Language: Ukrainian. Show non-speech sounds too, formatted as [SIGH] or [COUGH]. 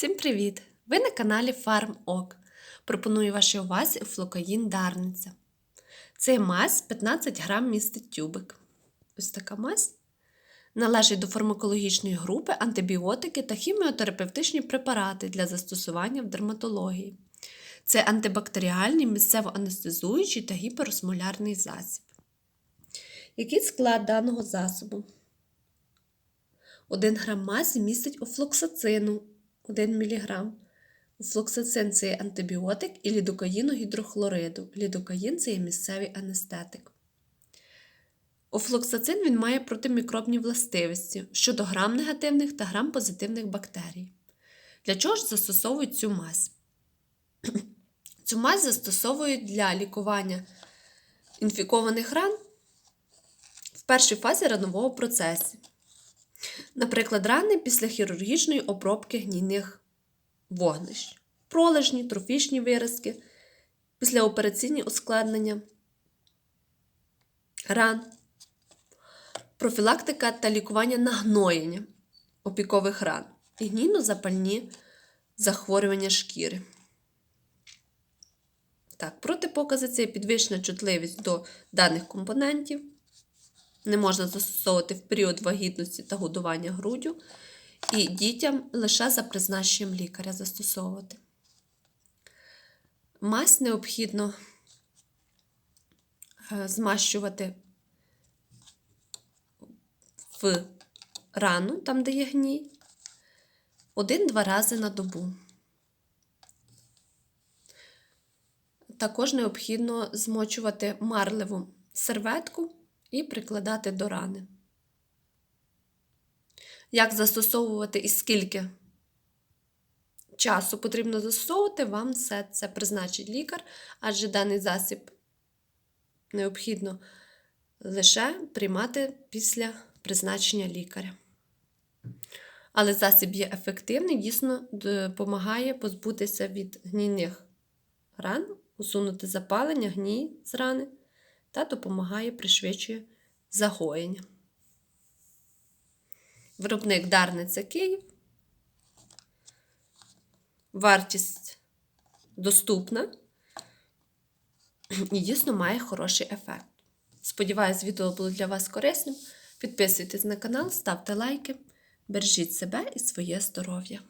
Всім привіт! Ви на каналі FarmOk. Пропоную вашій увазі флокаїн Дарниця. Цей мазь 15 грам містить тюбик. Ось така мазь. Належить до фармакологічної групи антибіотики та хіміотерапевтичні препарати для застосування в дерматології. Це антибактеріальний, місцево анестезуючий та гіперосмолярний засіб. Який склад даного засобу? 1 грам мазі містить офлоксацину 1 мг. Флоксацин це є антибіотик і лідокаїну гідрохлориду. Лідокаїн це є місцевий анестетик. Офлоксацин він має протимікробні властивості щодо грам негативних та грам позитивних бактерій. Для чого ж застосовують цю мазь? [CLEARS THROAT] Цю мазь застосовують для лікування інфікованих ран в першій фазі ранового процесу. Наприклад, рани після хірургічної обробки гнійних вогнищ, пролежні, трофічні виразки, післяопераційні ускладнення, ран, профілактика та лікування нагноєння опікових ран і гнійно-запальні захворювання шкіри. Так, протипокази це підвищена чутливість до даних компонентів. Не можна застосовувати в період вагітності та годування груддю, і дітям лише за призначенням лікаря застосовувати. Мазь необхідно е, змащувати в рану, там, де є гній, один-два рази на добу. Також необхідно змочувати марливу серветку і прикладати до рани. Як застосовувати і скільки часу потрібно застосовувати, вам все це призначить лікар, адже даний засіб необхідно лише приймати після призначення лікаря. Але засіб є ефективний, дійсно допомагає позбутися від гнійних ран, усунути запалення, гній з рани та допомагає пришвидшує загоєння. Виробник Дарниця Київ. Вартість доступна і дійсно має хороший ефект. Сподіваюсь, відео було для вас корисним. Підписуйтесь на канал, ставте лайки, бережіть себе і своє здоров'я.